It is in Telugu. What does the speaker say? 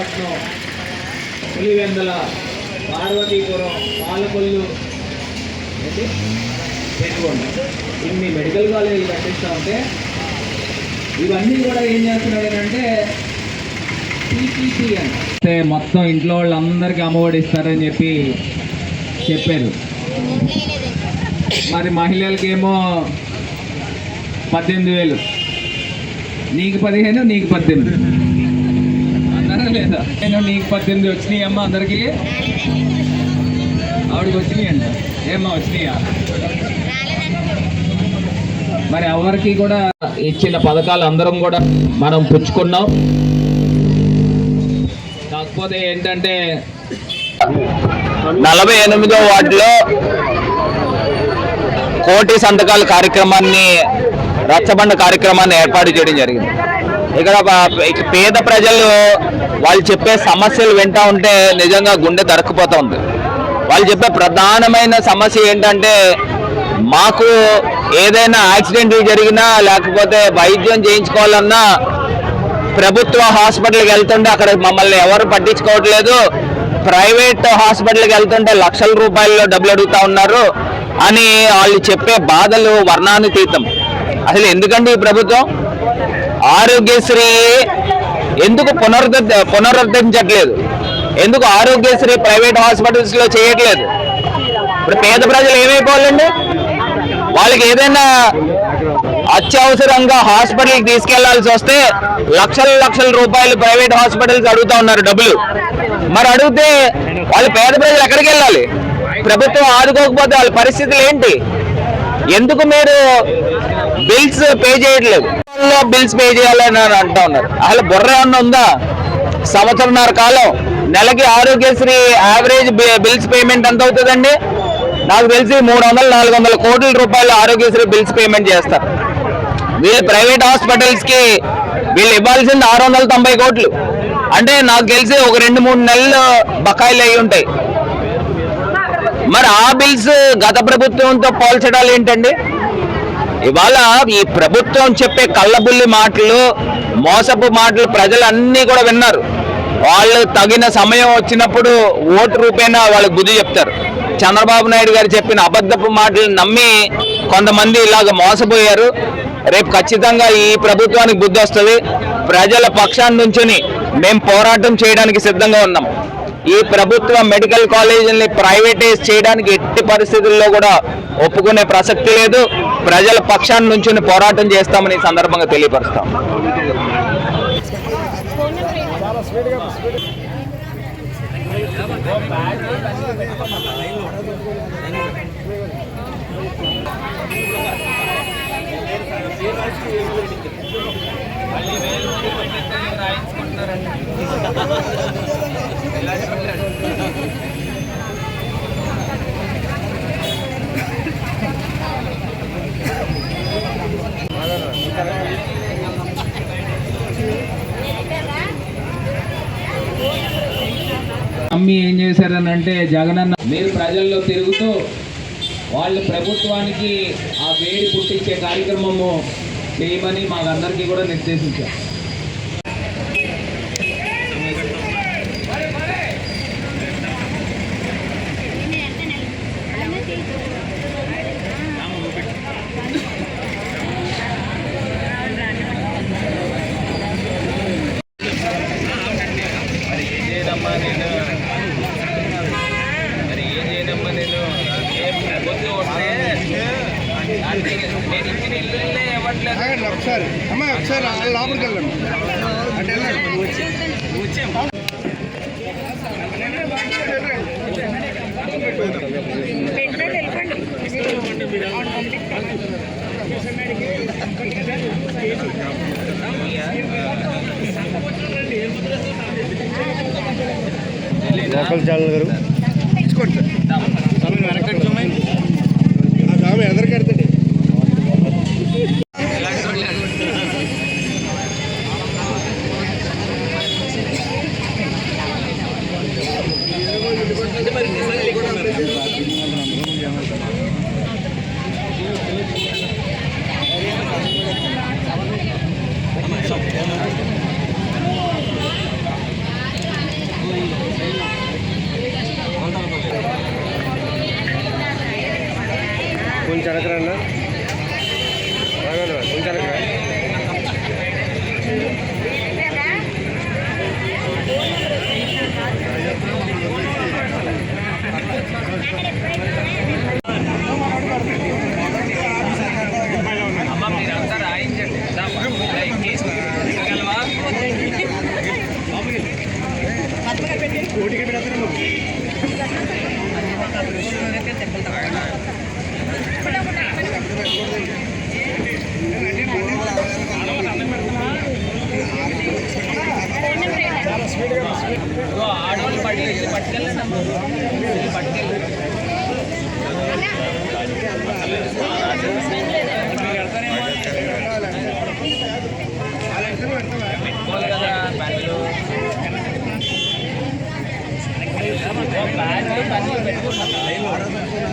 మచిలీపట్నం పులివెందల పార్వతీపురం పాలకొల్లు. ఏంటి? పెట్టుకోండి. ఇన్ని మెడికల్ కాలేజీలు కట్టిస్తూ ఉంటే ఇవన్నీ కూడా ఏం చేస్తున్నాడు అంటే అంటే మొత్తం ఇంట్లో వాళ్ళందరికీ అమ్మఒడి ఇస్తారని చెప్పి చెప్పారు. మరి మహిళలకేమో పద్దెనిమిది వేలు. నీకు పదిహేను నీకు పద్దెనిమిది. లేదా? నేను నీకు పద్దెనిమిది వచ్చినాయి అమ్మ అందరికి. ఆవిడకి వచ్చినాయి అంట. ఏమ్మా వచ్చినాయా? మరి ఎవరికి కూడా ఇచ్చిన పథకాలు అందరం కూడా మనం పుచ్చుకున్నాం. కాకపోతే ఏంటంటే నలభై ఎనిమిదో వార్డులో కోటి సంతకాల కార్యక్రమాన్ని రచ్చబండ కార్యక్రమాన్ని ఏర్పాటు చేయడం జరిగింది. ఇక్కడ పేద ప్రజలు వాళ్ళు చెప్పే సమస్యలు వింటా ఉంటే నిజంగా గుండె దరకపోతుంది వాళ్ళు చెప్పే ప్రధానమైన సమస్య ఏంటంటే మాకు ఏదైనా యాక్సిడెంట్ జరిగినా లేకపోతే వైద్యం చేయించుకోవాలన్నా ప్రభుత్వ హాస్పిటల్కి వెళ్తుంటే అక్కడ మమ్మల్ని ఎవరు పట్టించుకోవట్లేదు. ప్రైవేట్ హాస్పిటల్కి వెళ్తుంటే లక్షల రూపాయల్లో డబ్బులు అడుగుతా ఉన్నారు అని వాళ్ళు చెప్పే బాధలు వర్ణానుతీతం. అసలు ఎందుకండి ఈ ప్రభుత్వం? ఆరోగ్యశ్రీ ఎందుకు పునరుద్ధ పునరుద్ధరించట్లేదు? ఎందుకు ఆరోగ్యశ్రీ ప్రైవేట్ హాస్పిటల్స్లో చేయట్లేదు? ఇప్పుడు పేద ప్రజలు ఏమైపోవాలండి? వాళ్ళకి ఏదైనా అత్యవసరంగా హాస్పిటల్కి తీసుకెళ్ళాల్సి వస్తే లక్షల లక్షల రూపాయలు ప్రైవేట్ హాస్పిటల్స్ అడుగుతా ఉన్నారు డబ్బులు. మరి అడిగితే వాళ్ళు పేద ప్రజలు ఎక్కడికి వెళ్ళాలి? ప్రభుత్వం ఆదుకోకపోతే వాళ్ళ పరిస్థితులు ఏంటి? ఎందుకు మీరు బిల్స్ పే చేయట్లేదు? బిల్స్ పే చేయాలని అని అంటా ఉన్నారు. అసలు బుర్ర ఏమన్నా ఉందా? సంవత్సరంన్నర కాలం నెలకి ఆరోగ్యశ్రీ యావరేజ్ బిల్స్ పేమెంట్ ఎంత అవుతుందండి? నాకు తెలిసి మూడు వందల నాలుగు వందల కోట్ల రూపాయలు ఆరోగ్యశ్రీ బిల్స్ పేమెంట్ చేస్తారు. వీళ్ళు ప్రైవేట్ హాస్పిటల్స్కి వీళ్ళు ఇవ్వాల్సింది ఆరు వందల తొంభై కోట్లు. అంటే నాకు తెలిసి ఒక రెండు మూడు నెలలు బకాయిలు అయి ఉంటాయి. మరి ఆ బిల్స్ గత ప్రభుత్వంతో పోల్చడాలు ఏంటండి? ఇవాళ ఈ ప్రభుత్వం చెప్పే కళ్ళబుల్లి మాటలు మోసపు మాటలు ప్రజలన్నీ కూడా విన్నారు. వాళ్ళు తగిన సమయం వచ్చినప్పుడు ఓటు రూపేణా వాళ్ళకి బుద్ధి చెప్తారు. చంద్రబాబు నాయుడు గారు చెప్పిన అబద్ధపు మాటలు నమ్మి కొంతమంది ఇలాగ మోసపోయారు. రేపు ఖచ్చితంగా ఈ ప్రభుత్వానికి బుద్ధి వస్తుంది. ప్రజల పక్షాన్ని నుంచుని మేము పోరాటం చేయడానికి సిద్ధంగా ఉన్నాం. ఈ ప్రభుత్వ మెడికల్ కాలేజీని ప్రైవేటైజ్ చేయడానికి ఎట్టి పరిస్థితుల్లో కూడా ఒప్పుకునే ప్రసక్తి లేదు. ప్రజల పక్షాన్ని నుంచి పోరాటం చేస్తామని ఈ సందర్భంగా తెలియపరుస్తాం. మమ్మీ ఏం చేశారని అంటే జగనన్న మీరు ప్రజల్లో తిరుగుతూ వాళ్ళు ప్రభుత్వానికి ఆ వేడి పుట్టించే కార్యక్రమము చేయమని మాకందరికీ కూడా నిర్దేశించారు మరి ఏం చేయనమ్మా నేను మరి ఏం చేయనమ్మా నేను ఏ ప్రభుత్వం వస్తే నేను ఇచ్చిన ఇవ్వట్లేదు ఒకసారి అమ్మ ఒకసారి లోపలికి వెళ్ళండి అంటే లోకల్ ఛానల్ గారు. కొంచెం Ahora